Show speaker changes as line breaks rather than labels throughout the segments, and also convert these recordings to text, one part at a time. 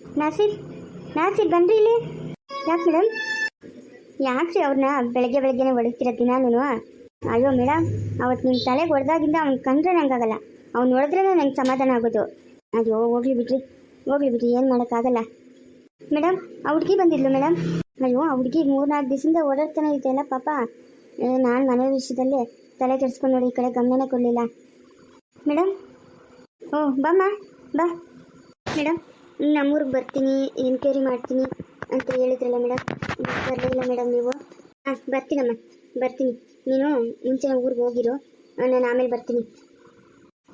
ನಾಸಿರ್ ನಾಸಿರ್ ಬಂದ್ರಿ ಇಲ್ಲಿ. ಯಾಕೆ ಮೇಡಮ್ ಯಾಕ್ರಿ ಅವ್ರನ್ನ ಬೆಳಗ್ಗೆ ಬೆಳಗ್ಗೆನೆ ಹೊಡಿತೀರ ದಿನಾನು ಅಯ್ಯೋ ಮೇಡಮ್ ಅವತ್ತು ನಿಮ್ಮ ತಲೆಗೆ ಹೊಡೆದಾಗಿಂದ ಅವ್ನು ಕಂಡ್ರೆ ನಂಗಾಗಲ್ಲ ಅವ್ನು ನೋಡಿದ್ರೆ ನಂಗೆ ಸಮಾಧಾನ ಆಗೋದು. ಅಯ್ಯೋ, ಹೋಗ್ಲಿ ಬಿಡ್ರಿ. ಹೋಗ್ಲಿ ಬಿಡ್ರಿ, ಏನು ಮಾಡೋಕ್ಕಾಗಲ್ಲ. ಮೇಡಮ್ ಆ ಹುಡುಗಿ ಬಂದಿದ್ಲು ಮೇಡಮ್ ಅಯ್ಯೋ, ಆ ಹುಡುಗಿ ಮೂರ್ನಾಲ್ಕು ದಿವಸದಿಂದ ಓಡಾಡ್ತಾನೆ ಇದೆಯಲ್ಲ ಪಾಪ. ನಾನು ಮನೆ ವಿಷಯದಲ್ಲಿ ತಲೆ ಕೆಡಿಸ್ಕೊಂಡು ನೋಡಿ ಈ ಕಡೆ ಗಮನ ಕೊಡಲಿಲ್ಲ. ಮೇಡಮ್ ಓ, ಬಮ್ಮ, ಬಾ. ಮೇಡಮ್ ನಮ್ಮೂರಿಗೆ ಬರ್ತೀನಿ ಎನ್ಕ್ವೈರಿ ಮಾಡ್ತೀನಿ ಅಂತ ಹೇಳಿದ್ರಲ್ಲ ಮೇಡಮ್ ಬರಲಿಲ್ಲ ಮೇಡಮ್ ನೀವು? ಹಾಂ, ಬರ್ತೀನಮ್ಮ, ಬರ್ತೀನಿ. ನೀನು ಮುಂಚೆ ಊರಿಗೆ ಹೋಗಿರು ನಾನು ಆಮೇಲೆ ಬರ್ತೀನಿ.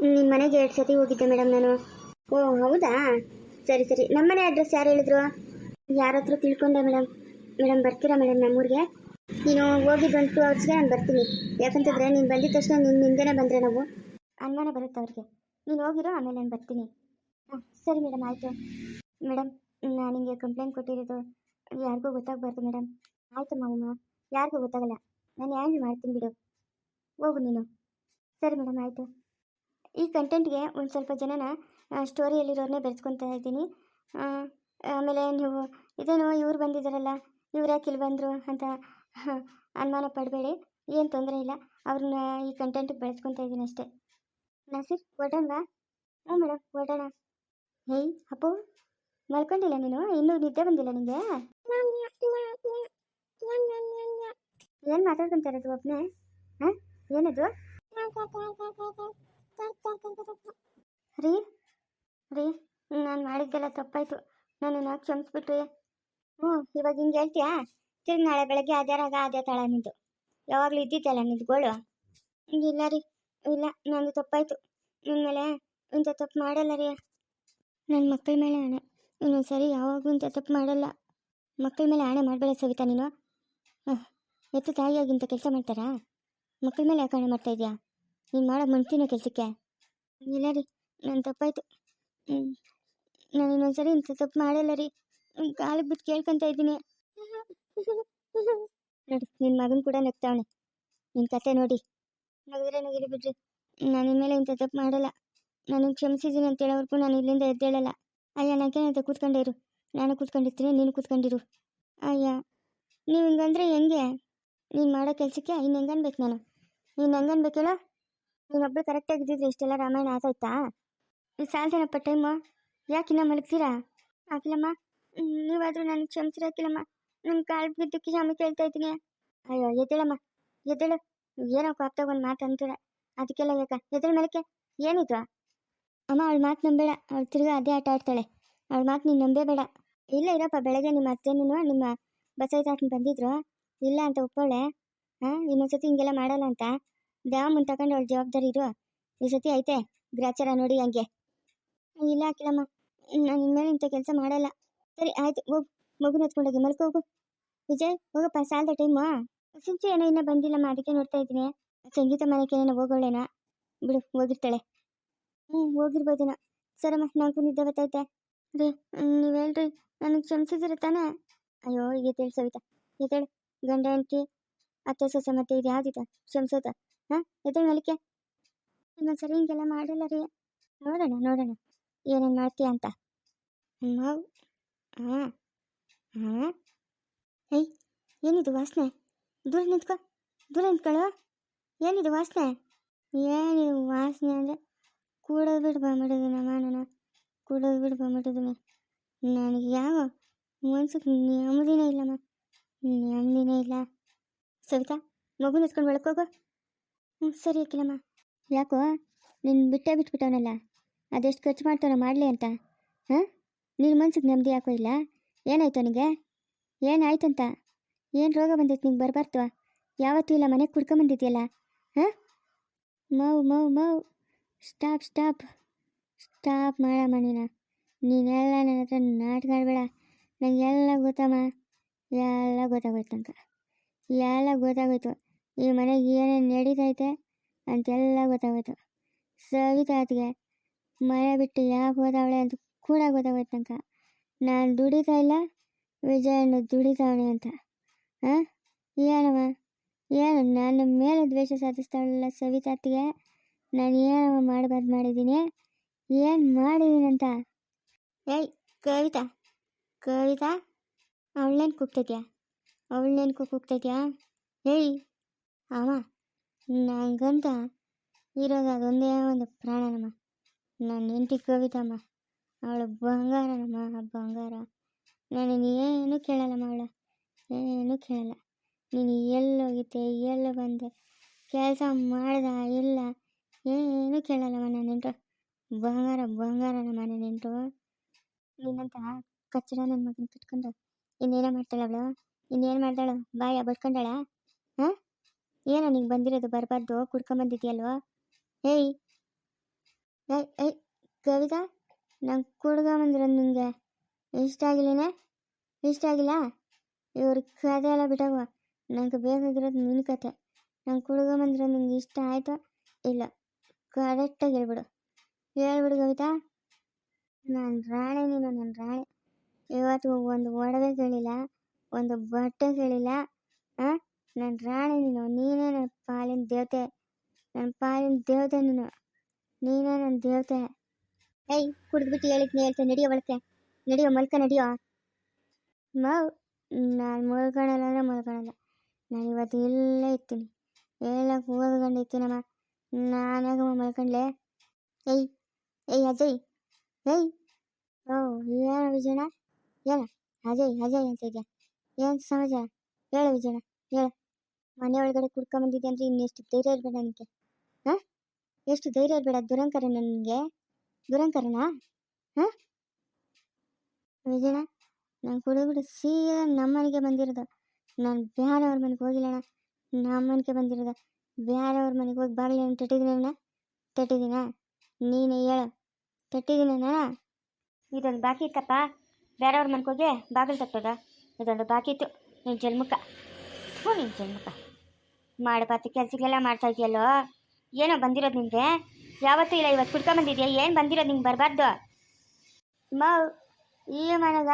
ನಿಮ್ಮ ಮನೆಗೆ ಎರಡು ಸತಿ ಹೋಗಿದ್ದೆ ಮೇಡಮ್ ನಾನು. ಓ, ಹೌದಾ? ಸರಿ ಸರಿ. ನಮ್ಮನೆ ಅಡ್ರೆಸ್ ಯಾರು ಹೇಳಿದ್ರು? ಯಾರ ಹತ್ರ ತಿಳ್ಕೊಂಡೆ ಮೇಡಮ್ ಮೇಡಮ್ ಬರ್ತೀರಾ ಮೇಡಮ್ ನಮ್ಮೂರಿಗೆ? ನೀನು ಹೋಗಿದ್ದು ಒಂದು ಟೂ ಅವರ್ಸ್ಗೆ ನಾನು ಬರ್ತೀನಿ. ಯಾಕಂತಂದರೆ ನೀನು ಬಂದಿದ್ದ ತಕ್ಷಣ ನಿನ್ನ ಹಿಂದೆನೇ ಬಂದರೆ ನಾವು. ಅನುಮಾನ ಬರುತ್ತೆ ಅವ್ರಿಗೆ. ನೀನು ಹೋಗಿರೋ, ಆಮೇಲೆ ನಾನು ಬರ್ತೀನಿ. ಹಾಂ ಸರಿ ಮೇಡಮ್, ಆಯಿತು. ಮೇಡಮ್ ನಾನು ನಿಮಗೆ ಕಂಪ್ಲೇಂಟ್ ಕೊಟ್ಟಿರೋದು ಯಾರಿಗೂ ಗೊತ್ತಾಗಬಾರ್ದು ಮೇಡಮ್. ಆಯಿತು ಮಾವಮ್ಮ, ಯಾರಿಗೂ ಗೊತ್ತಾಗಲ್ಲ. ನಾನು ಹ್ಯಾಂಡಲ್ ಮಾಡ್ತೀನಿ ಬಿಡು. ಹೋಗು ನೀನು. ಸರಿ ಮೇಡಮ್, ಆಯಿತು. ಈ ಕಂಟೆಂಟ್ಗೆ ಒಂದು ಸ್ವಲ್ಪ ಜನನ ಸ್ಟೋರಿಯಲ್ಲಿರೋರನ್ನೇ ಬೆರೆಸ್ಕೊತಾ ಇದ್ದೀನಿ. ಆಮೇಲೆ ನೀವು ಇದೇನು ಇವ್ರು ಬಂದಿದ್ದಾರಲ್ಲ ಇವ್ರು ಯಾಕೆ ಇಲ್ಲಿ ಬಂದರು ಅಂತ ಅನುಮಾನ ಪಡಬೇಡಿ. ಏನು ತೊಂದರೆ ಇಲ್ಲ. ಅವ್ರನ್ನ ಈ ಕಂಟೆಂಟಿಗೆ ಬೆಳೆಸ್ಕೊತಾ ಇದ್ದೀನಿ ಅಷ್ಟೇ. ನಸೀರ್, ಹೊರಡೋಣವಾ? ಹ್ಞೂ ಮೇಡಮ್, ಹೊರಡೋಣ. ಹೇಯ್ ಅಪ್ಪು, ಮಲ್ಕೊಂಡಿಲ್ಲ ನೀನು? ಇನ್ನೂ ನಿದ್ದೆ ಬಂದಿಲ್ಲ ನಿಂಗೆ? ಏನು ಮಾತಾಡ್ಕೊಂತಾರೆ ಇರೋದು ಒಬ್ಬನೇ ಹಾಂ? ಏನದು? ರೀ ರೀ, ನಾನು ಮಾಡಿದ್ದೆಲ್ಲ ತಪ್ಪಾಯ್ತು. ನನ್ನನ್ನು ಕ್ಷಮಿಸ್ಬಿಟ್ರಿ. ಹ್ಞೂ, ಇವಾಗ ಹಿಂಗೆ ಹೇಳ್ತೀಯಾ? ತಿರ್ಗಿ ನಾಳೆ ಬೆಳಗ್ಗೆ ಅದ್ಯಾರಾಗ ಅದೇ ತಳ ನಿಂದು. ಯಾವಾಗಲೂ ಇದ್ದಿದ್ದಲ್ಲ ನಿದ್ಗೋಳು ಗೋಳು. ಇಲ್ಲ ರೀ, ಇಲ್ಲ, ನಂದು ತಪ್ಪಾಯ್ತು. ಮೇಲೆ ಇಂಥ ತಪ್ಪು ಮಾಡಲ್ಲ ರೀ. ನನ್ನ ಮಕ್ಕಳ ಮೇಲೆ ಆಣೆ ಇನ್ನೊಂದು ಸರಿ ಯಾವಾಗಲೂ ಇಂಥ ತಪ್ಪು ಮಾಡಲ್ಲ. ಮಕ್ಕಳ ಮೇಲೆ ಆಣೆ ಮಾಡಬೇಡ ಸವಿತಾ ನೀನು. ಎತ್ತು ತಾಯಿಯಾಗಿಂತ ಕೆಲಸ ಮಾಡ್ತಾರಾ? ಮಕ್ಕಳ ಮೇಲೆ ಯಾಕೆ ಆಣೆ ಮಾಡ್ತಾ ಇದೆಯಾ? ನೀನು ಮಾಡೋ ಮುಂಚಿನ ಕೆಲಸಕ್ಕೆ? ಇಲ್ಲ ರೀ ನನ್ನ ತಪ್ಪಾಯ್ತು. ಹ್ಞೂ ನಾನು ಇನ್ನೊಂದ್ಸರಿ ಇಂಥ ತಪ್ಪು ಮಾಡಲ್ಲ ರೀ. ಕಾಲಿಗೆ ಬಿದ್ದು ಕೇಳ್ಕೊಂತ ಇದ್ದೀನಿ. ನೋಡಿ ನಿನ್ನ ಮಗನ ಕೂಡ ನಗ್ತಾವಣೆ ನಿನ್ನ ಕತೆ ನೋಡಿ. ನಗಿದ್ರೆ ನಗಿರಿ ಬಿಡ್ರಿ. ನಾನು ಇನ್ಮೇಲೆ ಇಂಥ ತಪ್ಪು ಮಾಡಲ್ಲ. ನಾನು ಕ್ಷಮಿಸಿದ್ದೀನಿ ಅಂತ ಹೇಳೋವರೆಗೂ ನಾನು ಇಲ್ಲಿಂದ ಎದ್ದೇಳಲ್ಲ ಅಯ್ಯ ನಾಕೇನಂತ ಕೂತ್ಕೊಂಡೇ ಇರು. ನಾನು ಕೂತ್ಕೊಂಡಿರ್ತೀನಿ, ನೀನು ಕೂತ್ಕೊಂಡಿರು. ಅಯ್ಯ, ನೀವು ಹಿಂಗಂದ್ರೆ ಹೆಂಗೆ? ನೀನು ಮಾಡೋ ಕೆಲಸಕ್ಕೆ ಇನ್ನು ಹೆಂಗನ್ಬೇಕು ನಾನು? ನೀನು ಹೆಂಗೆ ಅನ್ಬೇಕು ಹೇಳು? ನೀನೊಬ್ಬಳು ಕರೆಕ್ಟಾಗಿ ಇದ್ದಿದ್ರೆ ಇಷ್ಟೆಲ್ಲ ರಾಮಾಯಣ ಆತಾಯ್ತಾ ಈ ಸಾಲ್ದೇನಪ್ಪ ಟೈಮು ಯಾಕಿನ್ನ ಮಲಗ್ತೀರಾ? ಆಗಿಲ್ಲಮ್ಮ ನೀವಾದರೂ ನನಗೆ ಕ್ಷಮಿಸಿರಾಕಿಲ್ಲಮ್ಮ ನನ್ನ ಕಾಲು ಬಿದ್ದಕ್ಕೆ ಕ್ಷಮೆ ಕೇಳ್ತಾ ಇದ್ದೀನಿ. ಅಯ್ಯೋ, ಎದ್ದೇಳಮ್ಮ, ಎದ್ದೇಳು. ಏನೋ ಕಾಪ್ತಾಗ ಒಂದು ಮಾತು ಅಂತೀರ ಅದಕ್ಕೆಲ್ಲ ಯಾಕ? ಎದ್ದೇಳ ಮೇಲಕ್ಕೆ. ಏನಿತ್ತು ಅಮ್ಮ, ಅವಳ ಮಾತು ನಂಬೇಡ ಅವಳು ತಿರ್ಗಾ ಅದೇ ಆಟ ಆಡ್ತಾಳೆ. ಅವಳ ಮಾತು ನೀನು ನಂಬೇ ಬೇಡ ಇಲ್ಲ ಇರಪ್ಪ, ಬೆಳಗ್ಗೆ ನಿಮ್ಮ ಅತ್ತೆನೂ ನಿಮ್ಮ ಬಸೈತಾಟನ್ ಬಂದಿದ್ರು. ಇಲ್ಲ ಅಂತ ಒಪ್ಪೋಳೆ ಹಾಂ ಇನ್ನೊಂದ್ಸತಿ ಹಿಂಗೆಲ್ಲ ಮಾಡಲ್ಲ ಅಂತ. ದ್ಯಾವ ಮುಂದೆ ತಗೊಂಡು ಅವಳು ಜವಾಬ್ದಾರಿ ಇರು. ಈ ಸತಿ ಐತೆ, ಗ್ರಾಚಾರ ನೋಡಿ ಹಂಗೆ. ಇಲ್ಲ ಹಾಕಿಲ್ಲಮ್ಮ ನಾನು ಇನ್ಮೇಲೆ ಇಂಥ ಕೆಲಸ ಮಾಡಲ್ಲ. ಸರಿ, ಆಯ್ತು, ಹೋಗು. ಮಗು ಎತ್ಕೊಂಡೋಗಿ ಮಲ್ಕೊ, ಹೋಗು. ವಿಜಯ್, ಹೋಗಪ್ಪ, ಸಾಲದ ಟೈಮು? ಸಿಂಚೆ ಏನೋ ಇನ್ನೂ ಬಂದಿಲ್ಲಮ್ಮ, ಅದಕ್ಕೆ ನೋಡ್ತಾ ಇದ್ದೀನಿ. ಸಂಗೀತ ಮನೆಗೆ ಏನೇನೋ ಹೋಗೋಳೇನ. ಬಿಡು, ಹೋಗಿರ್ತಾಳೆ. ಹ್ಞೂ ಹೋಗಿರ್ಬೋದೇನೋ ಸರಮ್ಮ ನಾನ್ ನಿದ್ದೆ ಬರ್ತೈತೆ ರೀ ನೀವು ಹೇಳ್ರಿ. ನನಗೆ ಕ್ಷಮಿಸಿದಿರ ತಾನೆ? ಅಯ್ಯೋ, ಈಗ ತಿಳಿ ಸವಿತಾ. ಎದ್ದೇಳು. ಗಂಡ, ಹೆಂಡತಿ, ಅತ್ತೆ, ಸೊಸೆ ಮತ್ತೆ ಇದು ಯಾವ್ದಿದೆ? ಕ್ಷಮಿಸೋದ. ಹಾಂ, ಎದ್ದೇಳು ಮಲಿಕೆ ಇನ್ನೊಂದ್ಸರಿ ಹಿಂಗೆಲ್ಲ ಮಾಡಲ್ಲ ರೀ. ನೋಡೋಣ ನೋಡೋಣ. ಏನೇನು ಮಾಡ್ತೀಯ ಅಂತ. ಮಾವು ಏನಿದು ವಾಸನೆ? ದೂರ ನಿಂತ್ಕೊ. ದೂರ ನಿಂತ್ಕೊಳ್ಳೋ. ಏನಿದು ವಾಸನೆ? ಏನಿದು ವಾಸನೆ ಅಂದರೆ ಕೂಡೋದು ಬಿಡು ಬಂದ್ಬಿಟ್ಟಿದ್ದೀನಿ ಅಮ್ಮ ನಾನು. ಕೂಡೋದು ಬಿಟ್ಟು ಬಂದ್ಬಿಟ್ಟಿದ್ದೀನಿ ನನಗೆ ಯಾವ ಮನ್ಸಕ್ಕೆ ನೆಮ್ಮದಿನೇ ಇಲ್ಲಮ್ಮ ನೆಮ್ಮದಿನೇ ಇಲ್ಲ. ಸವಿತಾ, ಮಗು ನಿಂತ್ಕೊಂಡು ಒಳಕೋಗು ಹ್ಞೂ ಸರಿ ಹಾಕಿಲ್ಲಮ್ಮ ಯಾಕೋ ನಿನ್ನ ಬಿಟ್ಟೇ ಬಿಟ್ಬಿಟ್ಟವನಲ್ಲ. ಅದೆಷ್ಟು ಖರ್ಚು ಮಾಡ್ತಾನೋ ಮಾಡಲಿ ಅಂತ. ಹಾಂ? ನಿನ್ನ ಮನ್ಸಿಗೆ ನೆಮ್ಮದಿ ಯಾಕೋ ಇಲ್ಲ? ಏನಾಯ್ತು ಅವನಿಗೆ? ಏನಾಯ್ತಂತ? ಏನು ರೋಗ ಬಂದೈತೆ ನಿಂಗೆ ಬರಬಾರ್ದು? ಯಾವತ್ತೂ ಇಲ್ಲ ಮನೆಗೆ ಕುಡ್ಕೊಂಬಂದಿದೆಯಲ್ಲ ಹಾಂ? ಮೌ ಮೌ ಮೌ. ಸ್ಟಾಪ್ ಸ್ಟಾಪ್ ಸ್ಟಾಪ್ ಮಾಡಮ್ಮ ನೀನು ನೀನೆಲ್ಲ ನನ್ನ ಹತ್ರ ನಾಟಕ ನನಗೆಲ್ಲ ಗೊತ್ತಮ್ಮ. ಎಲ್ಲ ಗೊತ್ತಾಗೋಯ್ತು ತನಕ ಎಲ್ಲ ಗೊತ್ತಾಗೋಯ್ತು. ಈ ಮನೆಗೆ ಏನೇನು ನಡೀತೈತೆ ಅಂತೆಲ್ಲ ಗೊತ್ತಾಗೋಯ್ತು. ಸವಿತಾತ್ಗೆ ಮನೆ ಬಿಟ್ಟು ಯಾಕೆ ಹೋದವಳೆ ಅಂತ ಕೂಡ ಗೊತ್ತಾಗೋಯ್ತು ನಾನು ದುಡಿತಾ ಇಲ್ಲ. ವಿಜಯಣ್ಣ ದುಡಿತಾವಣೆ ಅಂತ. ಹಾಂ ಏನಮ್ಮ? ಏನು? ನನ್ನ ಮೇಲೆ ದ್ವೇಷ ಸಾಧಿಸ್ತಾಳಲ್ಲ ಸವಿತಾತ್ಗೆ ನಾನು ಏನಮ್ಮ ಮಾಡಬಾರ್ದು ಮಾಡಿದ್ದೀನಿ. ಏನು ಮಾಡಿದ್ದೀನಿ ಅಂತ ಏಯ್, ಕವಿತಾ ಕವಿತಾ ಅವಳನ್ನೇನು ಕೂಗ್ತೈತ್ಯಾ ಅವಳನ್ನೇನು ಕೂಗ್ತೈತ್ಯಾ ಏಯ್ ಅವ ನಂಗಂತ ಇರೋದು ಅದೊಂದೇ ಒಂದು ಪ್ರಾಣನಮ್ಮ. ನನ್ನ ಹೆಂಡತಿ ಕವಿತಮ್ಮ, ಅವಳು ಬಂಗಾರನಮ್ಮ ಬಂಗಾರ. ನಾನು ಏನು ಕೇಳಲ್ಲಮ್ಮ ಅವಳ? ಏನು ಕೇಳಲ್ಲ. ನೀನು ಎಲ್ಲೋಗಿದ್ದೆ, ಎಲ್ಲ ಬಂದೆ. ಕೆಲಸ ಮಾಡ್ದ ಇಲ್ಲ ಏನು ಕೇಳಲ್ಲಮ್ಮ ನನ್ನ ನೆಂಟು ಬಂಗಾರ ಬಂಗಾರನಮ್ಮ ನನ್ನ ನೆಂಟು ನಿನ್ನಂತ ಕಚ್ಚಡ ನನ್ನ ಮಗನ ಕಟ್ಕೊಂಡು ಇನ್ನೇನೋ ಮಾಡ್ತಾಳೆ ಅವಳು? ಇನ್ನೇನು ಮಾಡ್ತಾಳು ಬಾಯ ಬಡ್ಕೊಂಡಾಳ? ಹಾಂ? ಏನೋ ನಿಂಗೆ ಬಂದಿರೋದು ಬರಬಾರ್ದು ಕುಡ್ಕೊಂಬಂದಿದ್ಯಲ್ವ ಏಯ್! ಏಯ್ ಏಯ್, ಕವಿತಾ ನಂಗೆ ಕುಡ್ಕೊಂಬಂದಿರೋದು ನಿಂಗೆ. ಇಷ್ಟ ಆಗಿಲ್ಲೇನೆ? ಇಷ್ಟ ಆಗಿಲ್ಲ? ಇವ್ರ ಕತೆ ಎಲ್ಲ ಬಿಟ್ಟವ ನಂಗೆ ಬೇಕಾಗಿರೋದು ನಿನ್ನ ಕತೆ. ನಂಗೆ ಕುಡ್ಕೊಂಬಂದಿರೋದು ನಿಂಗೆ ಇಷ್ಟ ಆಯಿತು? ಇಲ್ಲ. ಕರೆಕ್ಟಾಗಿ ಹೇಳ್ಬಿಡು. ಹೇಳ್ಬಿಡು ಕವಿತಾ. ನಾನು ರಾಣಿ ನೀನು ನನ್ನ ರಾಣಿ. ಇವತ್ತು ಒಂದು ಒಡವೆ ಕೇಳಿಲ್ಲ, ಒಂದು ಬಟ್ಟೆ ಕೇಳಿಲ್ಲ ನನ್ನ ರಾಣಿ ನೀನು, ನೀನೇ ನನ್ನ ಪಾಲಿನ ದೇವತೆ. ನನ್ನ ಪಾಲಿನ ದೇವತೆ ನೀನು. ನೀನೇ ನನ್ನ ದೇವತೆ. ಏಯ್, ಕುಡಿದ್ಬಿಟ್ಟು ಹೇಳಿದ್ನಿ ಹೇಳ್ತೆ ನಡಿಯೋ ಒಳಕ್ಕೆ. ನಡಿಯೋ, ಮಲ್ಕ, ನಡಿಯೋ. ಮಾವ್ ನಾನು ಮಲ್ಕೊಳಲ್ಲ ಅಂದರೆ ಮಲ್ಕೊಳಲ್ಲ. ನಾನು ಇವತ್ತು ಇಲ್ಲೇ ಇರ್ತೀನಿ. ಎಲ್ಲ ಓದ್ಕೊಂಡು ಇರ್ತೀನಮ್ಮ. ನಾನಾಗಮ್ಮ ಮಲ್ಕೊಂಡ್ಲೆ. ಏಯ್ ಏಯ್ ಅಜಯ್, ಏಯ್. ಓ, ಏನು ವಿಜಯಣ ಏನ ಅಜಯ್ ಅಜಯ್ ಅಂತ ಇದೆಯಾ? ಏನು ಸಮಾಚಾರ ಹೇಳು ವಿಜಯಣ ಹೇಳು. ಮನೆ ಒಳಗಡೆ ಕುಡ್ಕೊಂಬಂದಿದ್ದೆ ಅಂದರೆ ಇನ್ನೆಷ್ಟು ಧೈರ್ಯ ಇರಬೇಡ ನನಗೆ ಹಾಂ? ಎಷ್ಟು ಧೈರ್ಯ ಇರಬೇಡ ದುರಂಕರ ನನಗೆ? ದುರಂಕರಣ ಹಾಂ? ವಿಜಯಣ ನಾನು ಕುಡಿದ್ಬಿಟ್ಟು ಸೀದಾ ನಮ್ಮ ಮನೆಗೆ ಬಂದಿರೋದು. ನಾನು ಬೇರೆಯವ್ರ ಮನೆಗೆ ಹೋಗಿಲ್ಲಣ್ಣ. ನಮ್ಮ ಮನೆಗೆ ಬಂದಿರೋದು. ಬೇರೆಯವ್ರ ಮನೆಗೆ ಹೋಗಿ ಬರಲಿ ಅಂತ ತಟ್ಟಿದ್ದೀನಿ ತಟ್ಟಿದ್ದೀನ ನೀನೇ ಹೇಳು. ತಟ್ಟಿದ್ದೀನಣ್ಣ ಇದೊಂದು ಬಾಕಿ ಇತ್ತಪ್ಪ. ಬೇರೆಯವ್ರ ಮನೆಗೆ ಹೋಗಿ ಬಾಗಿಲು ತಟ್ಟೋದ ಇದೊಂದು ಬಾಕಿ ಇತ್ತು. ನಿನ್ನ ಜನ್ಮಕ್ಕ ಹ್ಞೂ ನಿನ್ನ ಜನ್ಮಕ್ಕ ಮಾಡಬಾರ್ದು ಕೆಲಸಗಳೆಲ್ಲ ಮಾಡ್ತಾ ಇದೆಯಲ್ಲೋ? ಏನೋ ಬಂದಿರೋದು ನಿಮಗೆ ಯಾವತ್ತೂ ಇಲ್ಲ ಇವತ್ತು ಕುಡ್ಕೊಂಬಂದಿದ್ಯಾ ಏನು ಬಂದಿರೋದು ನಿಂಗೆ ಬರಬಾರ್ದು? ಮೌ, ಈ ಮನೆಗ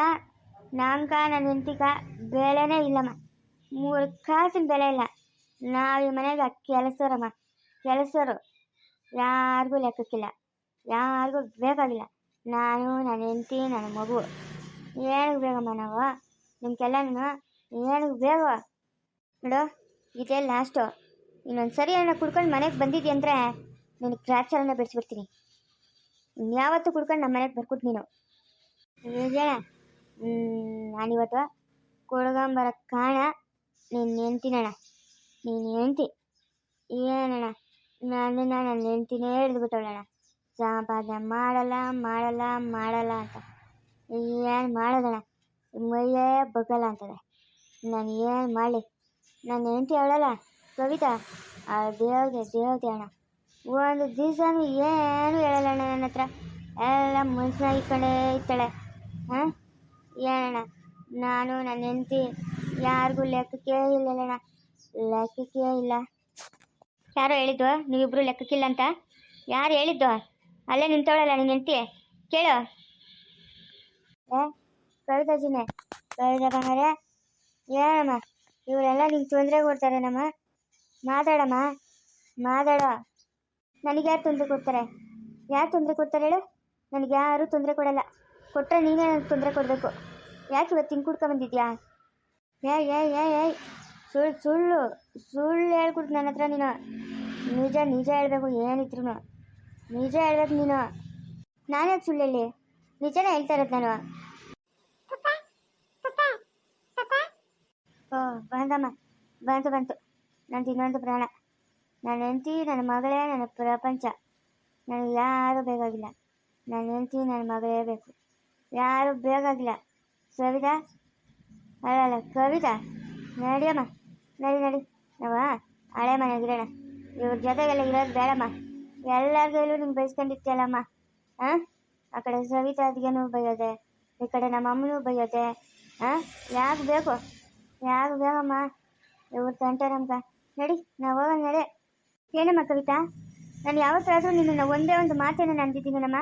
ನಂಗ ನನ್ನ ಹೆಂಡತಿಗ ಬೆಳೆನೇ ಇಲ್ಲಮ್ಮ. ಮೂರು ಕಾಸಿನ ಬೆಲೆ ಇಲ್ಲ. ನಾವು ಈ ಮನೆಯಾಗ ಕೆಲಸರಮ್ಮ ಕೆಲಸರು ಯಾರಿಗೂ ಲೆಕ್ಕಕ್ಕಿಲ್ಲ. ಯಾರಿಗೂ ಬೇಕಾಗಿಲ್ಲ. ನಾನು, ನನ್ನ ಹೆಂಡತಿ, ನನ್ನ ಮಗು. ಏನಕ್ಕೆ ಬೇಕಮ್ಮ ನಾವು? ನಿಮ್ಗೆಲ್ಲ ಏನಕ್ಕೆ ಬೇಗ ನೋಡು ಇದೇ ಲಾಸ್ಟು ಇನ್ನೊಂದು ಸರಿ ಏನೋ ಕುಡ್ಕೊಂಡು ಮನೆಗೆ ಬಂದಿದ್ದಿ ಅಂದರೆ ನಿನಗೆ ಫ್ರ್ಯಾಕ್ಚರನ್ನ ಬಿಡಿಸ್ಬಿಡ್ತೀನಿ. ಯಾವತ್ತೂ ಕುಡ್ಕೊಂಡು ನಮ್ಮ ಮನೆಗೆ ಬರ್ಕೊಟ್ಟು ನೀನು. ಹೇಳ. ನಾನಿವತ್ತು ಕುಡ್ಕೊಂಬರೋ ಕಾಣ ನೀನು ಹೆಂಡ್ತಿನಣ್ಣ. ನೀನು ಹೆಂಡ್ತಿ. ಏನಣ್ಣ? ನಾನು ನನ್ನ ಹೆಂಡ್ತಿನೇ ಹಿಡಿದ್ಬಿಟ್ಟವಳಣ್ಣ. ಸಂಪಾದನೆ ಮಾಡಲ್ಲ ಮಾಡಲ್ಲ ಮಾಡಲ್ಲ ಅಂತ. ಏನು ಮಾಡೋದಣ್ಣ? ಮೈಯೇ ಬಗ್ಗಲ್ಲ ಅಂತದೆ. ನಾನು ಏನು ಮಾಡಲಿ? ನನ್ನ ಹೆಂಡ್ತಿ ಅವಳಲ್ಲ, ಕವಿತಾ. ಆ ದೇವ್ರಿಗೆ ದೇವ್ರಿಗೆ ಅಣ್ಣ. ಒಂದು ದಿವಸನೂ ಏನು ಹೇಳಲ್ಲ ಅಣ್ಣ ನನ್ನ ಹತ್ರ. ಎಲ್ಲ ಮನ್ಸಿನಾಗ ಇಟ್ಕೊಂಡೇ ಇರ್ತಾಳೆ. ಹಾಂ? ಏನಣ್ಣ? ನಾನು ನನ್ನ ಹೆಂಡತಿ ಯಾರಿಗೂ ಲೆಕ್ಕಕ್ಕೆ ಇಲ್ಲಲ್ಲಣ್ಣ. ಲೆಕ್ಕಕ್ಕೆ ಇಲ್ಲ. ಯಾರೋ ಹೇಳಿದ್ವ? ನೀವಿಬ್ರು ಲೆಕ್ಕಕ್ಕಿಲ್ಲ ಅಂತ? ಯಾರು ಹೇಳಿದ್ದು? ಅಲ್ಲೇ ನಿಂತವಳಲ್ಲ ನಿನ್ನ ಹೆಂಡತಿ? ಕೇಳು. ಏ, ಕವಿತಾಜಿನೇ ಕವಿತಾ ಬಂಗಾರೆ ಏನಮ್ಮ? ಇವರೆಲ್ಲ ನಿಂಗೆ ತೊಂದರೆ ಕೊಡ್ತಾರೇನಮ್ಮ? ಮಾತಾಡಮ್ಮ. ಮಾತಾಡೋ. ನನಗೆ ಯಾರು ತೊಂದರೆ ಕೊಡ್ತಾರೆ? ಯಾರು ತೊಂದರೆ ಕೊಡ್ತಾರೆ ಹೇಳು? ನನಗೆ ಯಾರು ತೊಂದರೆ ಕೊಡಲ್ಲ. ಕೊಟ್ಟರೆ ನೀನೇ ನನಗೆ ತೊಂದರೆ ಕೊಡಬೇಕು. ಯಾಕೆ ಇವತ್ತು ತಿಂಗ್ ಕುಡ್ಕೊಂಬಂದಿದ್ಯಾ ಏ ಏ ಏ ಏಯ್. ಸುಳ್ಳು ಸುಳ್ಳು ಸುಳ್ಳು ಹೇಳ್ಕೊಡ್ತು ನನ್ನ ಹತ್ರ ನೀನು. ನಿಜ ನಿಜ ಹೇಳಬೇಕು ಏನಿದ್ರು. ನಿಜ ಹೇಳ್ಬೇಕು ನೀನು. ನಾನೇ ಸುಳ್ಳು ಹೇಳಿ. ನಿಜನೇ ಹೇಳ್ತಾ ಇರೋದು ನಾನು. ಓ ಬಂದಮ್ಮ. ಬಂತು ಬಂತು. ನಂದು ಇನ್ನೊಂದು ಪ್ರಾಣ. ನನ್ನ ಹೆಂಡತಿ ನನ್ನ ಮಗಳೇ ನನ್ನ ಪ್ರಪಂಚ. ನನಗೆ ಯಾರೂ ಬೇಕಾಗಿಲ್ಲ. ನನ್ನ ಹೆಂಡತಿ ನನ್ನ ಮಗಳೇ ಬೇಕು. ಯಾರೂ ಬೇಕಾಗಿಲ್ಲ. ಸವಿತಾ? ಅಲ್ಲ ಕವಿತಾ? ನಡಿಯಮ್ಮ. ನಡಿ ನಡಿ. ನಾವು ಹಳೆ ಮನೆಗಿರೋಣ ಇವ್ರ ಜೊತೆಗೆಲ್ಲ ಇರೋದು ಬೇಡಮ್ಮ. ಎಲ್ಲರಿಗೂ ನಿಂಗೆ ಬೈಸ್ಕೊಂಡಿರ್ತೀಯಲ್ಲಮ್ಮ ಹಾಂ ಆ ಕಡೆ ಸವಿತಾ ಅದ್ಗೇನು ಬೈಯೋದೆ, ಈ ಕಡೆ ನಮ್ಮ ಅಮ್ಮನೂ ಬೈಯೋದೆ ಹಾಂ ಯಾಕೆ ಬೇಕು? ಯಾಕೆ ಬೇಕಮ್ಮ? ಇವ್ರ ತಂಟೆ ನಮ್ಗೆ. ನಡಿ ನಾವು ಹೋಗೋಣ ನಡೆ. ಏನಮ್ಮ ಕವಿತಾ? ನಾನು ಯಾವತ್ತಾದರೂ ನಿನ್ನನ್ನು ಒಂದೇ ಒಂದು ಮಾತೇನ ಅಂದಿದ್ದೀನಮ್ಮ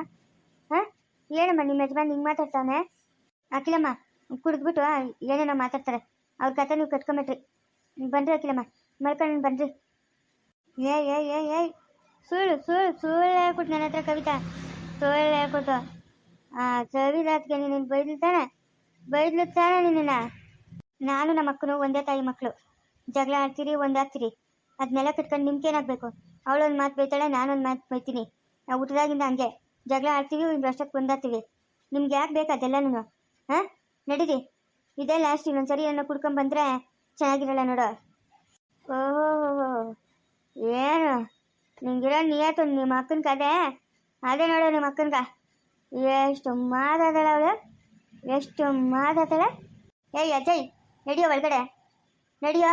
ಹಾಂ ಏನಮ್ಮ ನಿಮ್ಮ ಯಜಮಾನ್ ಹಿಂಗೆ ಮಾತಾಡ್ತಾನೆ ಅಖಿಲಮ್ಮ, ಕುಡಿದ್ಬಿಟ್ಟು ಏನೇನೋ ಮಾತಾಡ್ತಾರೆ. ಅವ್ರ ಕತೆ ನೀವು ಕಟ್ಕೊಂಬಿಟ್ರಿ. ಬನ್ರಿ ಅಖಿಲಮ್ಮ ಮಲ್ಕೊಂಡು ಬನ್ರಿ ಏ ಏ ಏ ಏಯ್ ಸುಳ್ಳು ಸುಳ್ಳು ಸುಳ್ಳು ಹೇಳ್ಕೊಟ್ಟು ನನ್ನ ಹತ್ರ ಕವಿತಾ. ಸುಳ್ಳು ಹೇಳ್ಕೊಟ್ಟು. ಆ ಸವಿದಾತ್ಗೆ ನೀನು ಬೈದ್ಲು ತಾನೆ? ಬೈದ್ಲು ತಾನೆ ನಿನ್ನ ನಾನು ನಮ್ಮ ಅಕ್ಕನು ಒಂದೇ ತಾಯಿ ಮಕ್ಕಳು ಜಗಳ ಆಡ್ತೀರಿ ಒಂದಾಗ್ತೀರಿ ಅದನ್ನೆಲ್ಲ ಕಟ್ಕೊಂಡು ನಿಮ್ಗೇನಾಗಬೇಕು ಅವಳೊಂದು ಮಾತು ಬೈತಾಳೆ, ನಾನೊಂದು ಮಾತು ಬೈತೀನಿ. ನಾವು ಊಟದಾಗಿಂದ ಹಂಗೆ. ಜಗಳ ಆಡ್ತೀವಿ ಅಷ್ಟಕ್ಕೆ ಒಂದಾಗ್ತೀವಿ ನಿಮ್ಗೆ ಯಾಕೆ ಬೇಕು ಅದೆಲ್ಲನೂ ಹಾಂ? ನಡೀರಿ. ಇದೇ ಲಾಸ್ಟ್ ಇನ್ನೊಂದ್ಸರಿ ಏನೋ ಕುಡ್ಕೊಂಬಂದ್ರೆ ಚೆನ್ನಾಗಿರಲ್ಲ ನೋಡು. ಓಹೋ ಏನು? ನಿಂಗಿರೋ ನಿಯತ್ತು ನಿಮ್ಮ ಅಕ್ಕನ ಕದೆ ಅದೇ ನೋಡು ನಿಮ್ಮ ಅಕ್ಕನ್ಗ. ಎಷ್ಟು ಮಾತಾಡಳ ಅವಳು? ಎಷ್ಟು ಮಾತಾಡ್ತಾಳೆ? ಏಯ್ ಅಜಯ್ ನಡಿಯೋ ಒಳಗಡೆ. ನಡಿಯೋ?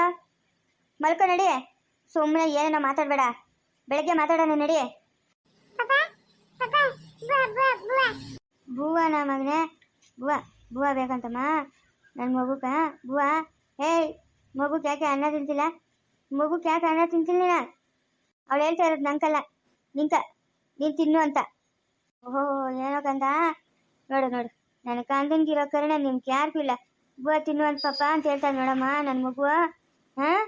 ಮಲ್ಕೊ ನಡಿ. ಸುಮ್ಮನೆ ಏನೋ ಮಾತಾಡಬೇಡ. ಬೆಳಗ್ಗೆ ಮಾತಾಡೋಣ ನಡಿ. ಬೂವನ ಮಗನೇ? ಬೂವ ಬೂವ ಬೇಕಂತಮ್ಮ? ನನ್ನ ಮಗುಕ ಬೂವ? ಏಯ್ ಮಗುಗೆ ಯಾಕೆ ಅನ್ನ ತಿಂತಿಲ್ಲ? ಮಗು ಕ್ಯಾಕೆ ಅನ್ನ ತಿಂತಿಲ್ಲ ನೀನು? ಅವಳು ಹೇಳ್ತಾ ಇರೋದು ನಂಕಲ್ಲ ನಿಂಕ ನೀನು ತಿನ್ನು ಅಂತ. ಓಹೋ ಏನೋ ಕಂದ ನೋಡು ನೋಡು. ನನ್ನ ಕಂದನ್ಗಿರೋ ಕರ್ಣ ನಿಮ್ಗೆ ಯಾರಿಗೂ ಇಲ್ಲ. ಬುವ ತಿನ್ನು ಅಂತ ಪಾಪ ಅಂತ ಹೇಳ್ತಾರೆ ನೋಡಮ್ಮ ನನ್ನ ಮಗು. ಹಾಂ?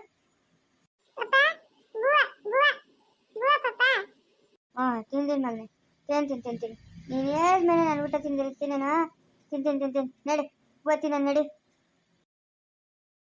ಹಾಂ ತಿಂತೀನಿ ಮಗನೆ. ತಿಂತೀನಿ ತಿಂತೀನಿ ನೀನು ಹೇಳಿದ್ಮೇಲೆ ನಾನು ಊಟ ತಿಂದಿರ್ತೀನೇನೋ ತಿಂತೀನಿ ತಿಂತೀನಿ ನಡಿ ಬುವ ತಿನ್ನ ನಡಿ.